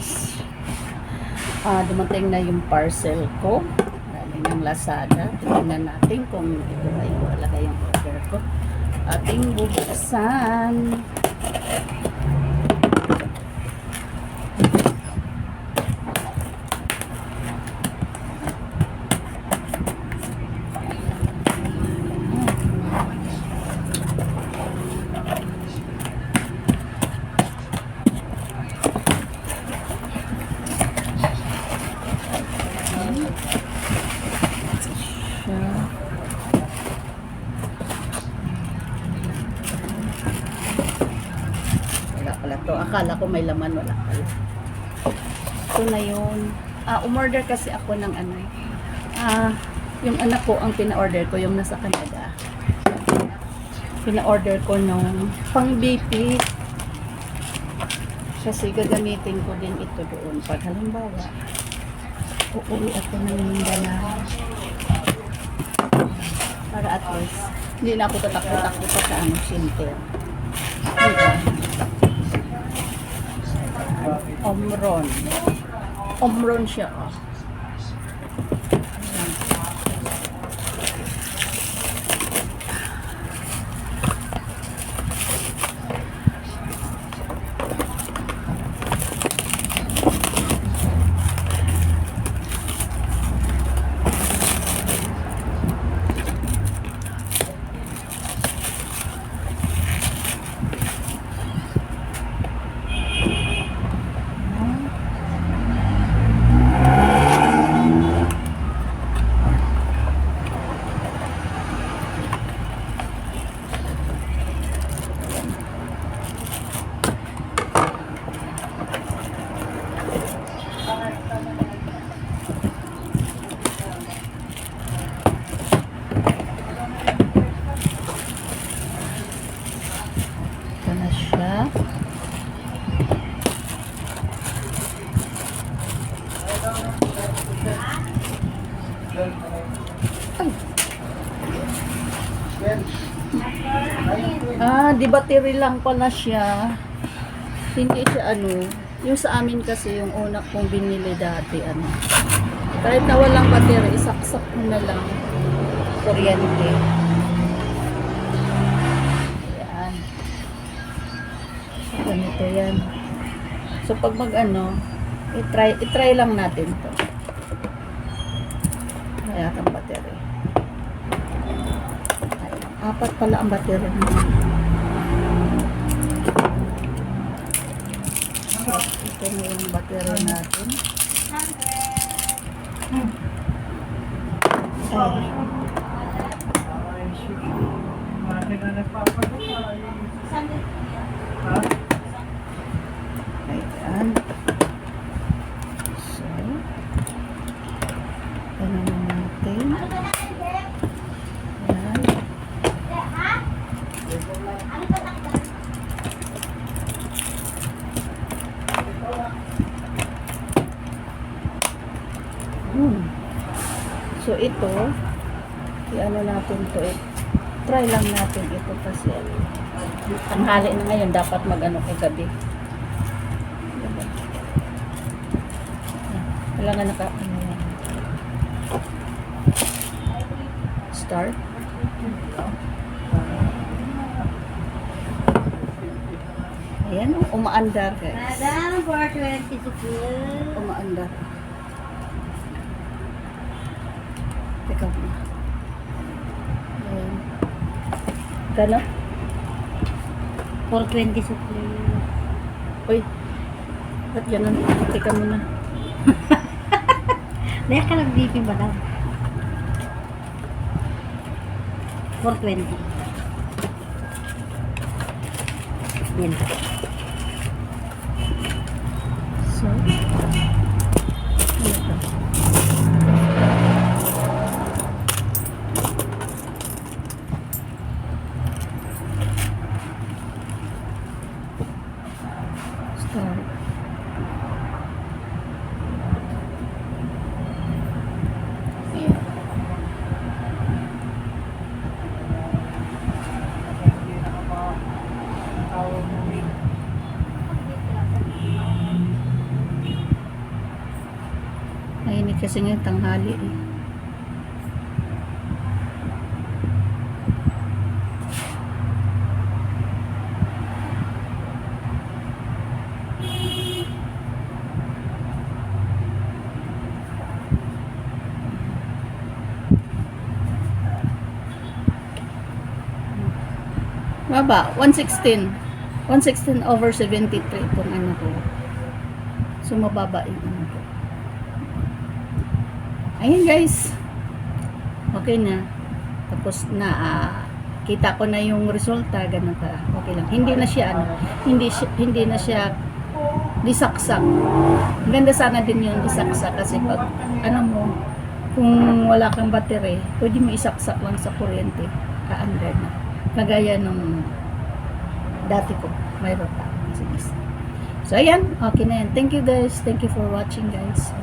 guys. Ah, dumating na yung parcel ko. Galing ng Lazada. Tingnan natin kung ito yung wala yung order ko. Ating bubuksan. siya. Wala pala to. Akala ko may laman. Wala pala. Ito na yun. Ah, umorder kasi ako ng ano eh. Ah, yung anak ko ang pina-order ko, yung nasa Canada. Pina-order ko nung pang BP. Kasi gagamitin ko din ito doon. Pag halimbawa, uuwi ako ng Mindanao para at least hindi na ako tatakbo-takbo pa sa ano, center. Diba? Omron. Omron siya, oh. Ayan. Ito na siya. Ah, di battery lang pala siya. Hindi siya ano. Yung sa amin kasi yung una kong binili dati ano. Kahit na walang battery, isaksak mo na lang. Kuryente. Yan. Ganito yan. So, pag mag ano, i-try, i-try lang natin to. Kaya kang battery. Ay, apat pala ang battery mo. Ito na yung battery natin. Ay, ayan. So, ano na natin. Ayan. Hmm. So ito, i-ano natin to eh. Try lang natin ito kasi ang hali na ngayon dapat mag-ano kagabi. Diba? Wala nga naka ano yan. Start. Ayan, umaandar guys. Madam, for 20 to kill. Umaandar. Teka. Ayan. Gano? For 20 supply. Uy. Ba't ganun? Teka muna. Dahil ka nag-BP ba daw? For 20. Yan. So. Mainit kasi ngayon tanghali eh. Baba, 116. 116 over 73 itong ano ko. So, mababa yung ano ko. Ayun guys. Okay na. Tapos na, ah, kita ko na yung resulta, ganun ka. Okay lang. Hindi na siya, ano, hindi, hindi na siya disaksak. Ganda sana din yung disaksak kasi pag, ano mo, kung wala kang battery, pwede mo isaksak lang sa kuryente. Ka-under na. Kagaya nung dati ko, mayroon pa. So, ayan. Okay na yan. Thank you guys. Thank you for watching guys.